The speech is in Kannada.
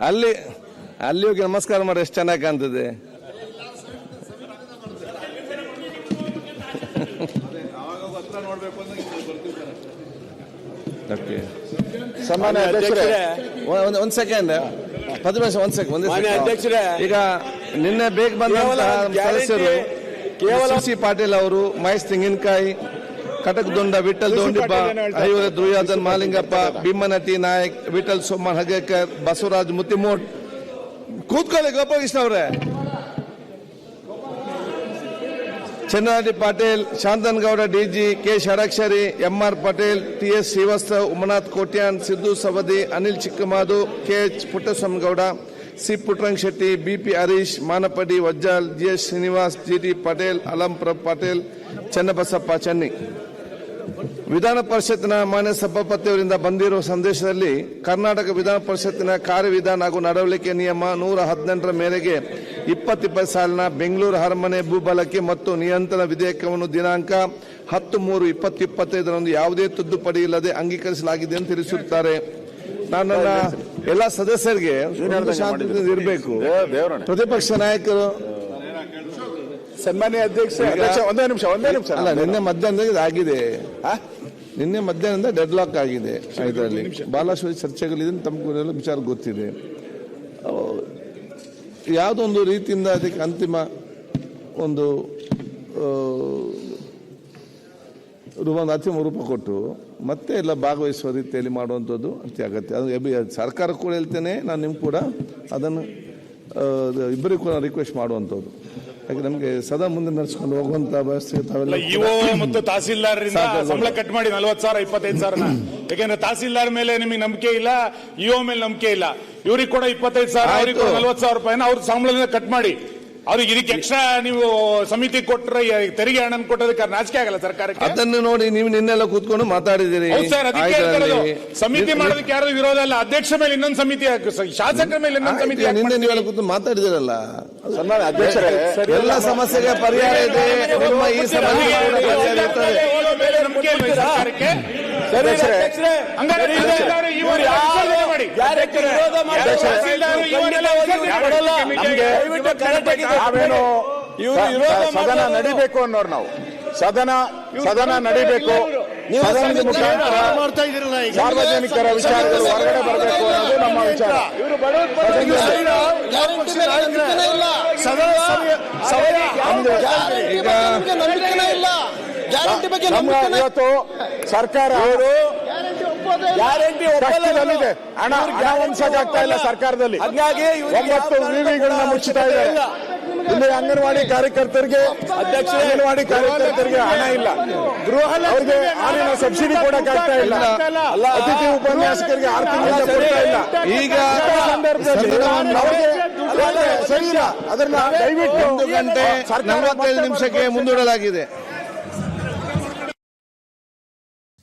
ಅಲ್ಲಿ ಅಲ್ಲಿ ಹೋಗಿ ನಮಸ್ಕಾರ ಮಾಡಿ ಎಷ್ಟು ಚೆನ್ನಾಗಿ ಕಾಣ್ತದೆ. ಸಮಾನ ಸನ್ಮಾನ್ಯ ಅಧ್ಯಕ್ಷರೇ ಒಂದು ಸೆಕೆಂಡ್ ಪತ್ತು ಒಂದ್ ಸೆಕೆಂಡ್ ಒಂದು ಅಧ್ಯಕ್ಷರೇ, ಈಗ ನಿನ್ನೆ ಬೇಗ ಬಂದ ಸದಸ್ಯರು ಕೇವಲ- ಸಿ ಪಾಟೀಲ್ ಅವರು ಮಹೇಶ್ ತೆಂಗಿನಕಾಯಿ ಕಟಕದೊಂಡ ವಿಠಲ್ ದೋಂಡಿಪ್ಪ. ಐವರ ದುರ್ಯೋಧನ್ ಮಾಲಿಂಗಪ್ಪ ಭೀಮನಟಿ ನಾಯಕ್ ವಿಠಲ್ ಸೋಮನ್ ಹಗೇಕರ್ ಬಸವರಾಜ್ ಮುತಿಮೋಟ್ ಕೂತ್ಕೊಳ್ಳಿ ಗೋಪಾಲಕೃಷ್ಣ ಅವರೇ. Channadi Patil Shantanagouda DG K Shadakshari MR Patel TS Srivastav Umanath Kotian Siddu Savadi Anil Chikkamadu KH Puttaswamygowda C Puttarang Shetty BP Harish Manappadi Vajjal GS Srinivas GT Patel Alamprabhu Patel Channabasappa Channi. ವಿಧಾನ ಪರಿಷತ್ತಿನ ಮಾನ್ಯ ಸಭಾಪತಿಯವರಿಂದ ಬಂದಿರುವ ಸಂದೇಶದಲ್ಲಿ ಕರ್ನಾಟಕ ವಿಧಾನ ಪರಿಷತ್ತಿನ ಕಾರ್ಯವಿಧಾನ ಹಾಗೂ ನಡವಳಿಕೆ ನಿಯಮ ನೂರ ಹದಿನೆಂಟರ ಮೇರೆಗೆ ಇಪ್ಪತ್ತಿಪ್ಪತ್ತು ಸಾಲಿನ ಬೆಂಗಳೂರು ಅರಮನೆ ಭೂಬಳಕೆ ಮತ್ತು ನಿಯಂತ್ರಣ ವಿಧೇಯಕವನ್ನು ದಿನಾಂಕ ಹತ್ತು ಮೂರು ಇಪ್ಪತ್ತು ಇಪ್ಪತ್ತೈದರಂದು ಯಾವುದೇ ತಿದ್ದುಪಡಿ ಇಲ್ಲದೆ ಅಂಗೀಕರಿಸಲಾಗಿದೆ ಎಂದು ತಿಳಿಸುತ್ತಾರೆ ನಾನು ನನ್ನ ಎಲ್ಲ ಸದಸ್ಯರಿಗೆ ಇರಬೇಕು. ಪ್ರತಿಪಕ್ಷ ನಾಯಕರು ಸನ್ಮಾನ್ಯ ಅಧ್ಯಕ್ಷ ಅಧ್ಯಕ್ಷ ಒಂದೇ ನಿಮಿಷ ಒಂದೇ ನಿಮಿಷ. ಅಲ್ಲ ನಿನ್ನೆ ಮಧ್ಯಾಹ್ನದಾಗ ಇದು ಆಗಿದೆ ನಿನ್ನೆ ಮಧ್ಯಾಹ್ನದ ಡೆಡ್ ಲಾಕ್ ಆಗಿದೆ ಇದರಲ್ಲಿ ಬಾಲಾಶ್ವರಿ ಚರ್ಚೆಗಳಿದೆ ತಮಗೆಲ್ಲ ವಿಚಾರ ಗೊತ್ತಿದೆ. ಯಾವುದೊಂದು ರೀತಿಯಿಂದ ಅದಕ್ಕೆ ಅಂತಿಮ ಒಂದು ರೂಪ ಅಂತಿಮ ರೂಪ ಕೊಟ್ಟು ಮತ್ತೆ ಎಲ್ಲ ಭಾಗವಹಿಸುವ ರೀತಿಯಲ್ಲಿ ಮಾಡುವಂಥದ್ದು ಅತಿ ಅಗತ್ಯ. ಅದು ಎಬಿ- ಸರ್ಕಾರ ಕೂಡ ಹೇಳ್ತೇನೆ ನಾನು ನಿಮ್ಗೆ ಕೂಡ ಅದನ್ನು ಇಬ್ಬರಿಗೂ ಕೂಡ ರಿಕ್ವೆಸ್ಟ್ ಮಾಡುವಂಥದ್ದು. ಯಾಕೆ ನಮಗೆ ಸದಾ ಮುಂದೆ ನಡೆಸ್ಕೊಂಡು ಹೋಗುವಂತ ವ್ಯವಸ್ಥೆ ತಾವೆಲ್ಲ ಇಒ ಮತ್ತು ತಹಸೀಲ್ದಾರರಿಂದ. ಸಂಬಳ ಕಟ್ ಮಾಡಿ ನಲ್ವತ್ತು ಸಾವಿರ ಇಪ್ಪತ್ತೈದು ಸಾವಿರನ ಯಾಕೆಂದ್ರೆ ತಹಸೀಲ್ದಾರ್ ಮೇಲೆ ನಿಮಗೆ ನಂಬಿಕೆ ಇಲ್ಲ ಇಒ ಮೇಲೆ ನಂಬಿಕೆ ಇಲ್ಲ ಇವ್ರಿಗೆ ಕೂಡ ಇಪ್ಪತ್ತೈದು ಸಾವಿರ ಅವ್ರಿಗೆ ಕೂಡ. ನಲ್ವತ್ತು ಸಾವಿರ ರೂಪಾಯಿನ ಅವ್ರ ಸಂಬಳದಿಂದ ಕಟ್ ಮಾಡಿ ಅವ್ರಿಗೆ ಇದಕ್ಕೆ ಎಕ್ಸ್ಟ್ರಾ ನೀವು ಸಮಿತಿ ಕೊಟ್ಟರೆ ತೆರಿಗೆ ಹಣ ಕೊಟ್ಟದಕ್ಕೆ ನಾಚಿಕೆ ಆಗಲ್ಲ ಸರ್ಕಾರಕ್ಕೆ? ಅದನ್ನು ನೋಡಿ ನೀವು ನಿನ್ನೆಲ್ಲ ಕೂತ್ಕೊಂಡು ಮಾತಾಡಿದಿರಿ ಸರ್ ಅದಕ್ಕೆ ಸಮಿತಿ ಮಾಡೋದಕ್ಕೆ ಯಾರು ವಿರೋಧ ಅಲ್ಲ ಅಧ್ಯಕ್ಷ ಮೇಲೆ ಇನ್ನೊಂದು ಸಮಿತಿ. ಶಾಸಕರ ಮೇಲೆ ಇನ್ನೊಂದು ಸಮಿತಿ. ನಿನ್ನೆ ನೀವೆಲ್ಲ ಕೂತ್ಕೊಂಡು ಮಾತಾಡಿದಿರಲ್ಲ ಅಧ್ಯಕ್ಷರೇ ಎಲ್ಲ ಸಮಸ್ಯೆಗೆ ಪರಿಹಾರ ಇದೆ. ನಿಮ್ಮ ಈ ಸಮಸ್ಯೆ ನಾವೇನು ಸದನ ನಡಿಬೇಕು ಅನ್ನೋರು ನಾವು. ಸದನ ಸದನ ನಡಿಬೇಕು. ಸದನದ ಮುಖಾಂತರ ಸಾರ್ವಜನಿಕರ ವಿಚಾರಗಳು ಹೊರಗಡೆ ಬರಬೇಕು ಅನ್ನೋದು ನಮ್ಮ ವಿಚಾರ. ನಮ್ಮ ಇವತ್ತು ಸರ್ಕಾರ ಕಷ್ಟದಲ್ಲಿದೆ ಹಣ ಹಣ ಹೊಂದ್ಸಕ್ಕಾಗ್ತಾ ಇಲ್ಲ ಸರ್ಕಾರದಲ್ಲಿ. ಒಂಬತ್ತು ವಿವಿಗಳನ್ನ ಮುಚ್ಚುತ್ತಾ ಇದ್ದಾರೆ. ಇಲ್ಲಿ. ಅಂಗನವಾಡಿ ಕಾರ್ಯಕರ್ತರಿಗೆ ಅಧ್ಯಕ್ಷ ಅಂಗನವಾಡಿ ಕಾರ್ಯಕರ್ತರಿಗೆ ಹಣ ಇಲ್ಲ. ಗೃಹ ಅವರಿಗೆ ಹಾಲಿನ ಸಬ್ಸಿಡಿ ಕೊಡಕ್ಕಾಗ್ತಾ ಇಲ್ಲ. ಅತಿಥಿ ಉಪನ್ಯಾಸಕರಿಗೆ ಆರು ತಿಂಗಳಿಂದ ಕೊಡ್ತಾ ಇಲ್ಲ. ಈಗ ಸಂದರ್ಭದಲ್ಲಿ ಅದನ್ನ ದಯವಿಟ್ಟು ಒಂದು ಗಂಟೆ ಸರ್ಕಾರ ನಲವತ್ತೈದು ನಿಮಿಷಕ್ಕೆ ಮುಂದೂಡಲಾಗಿದೆ.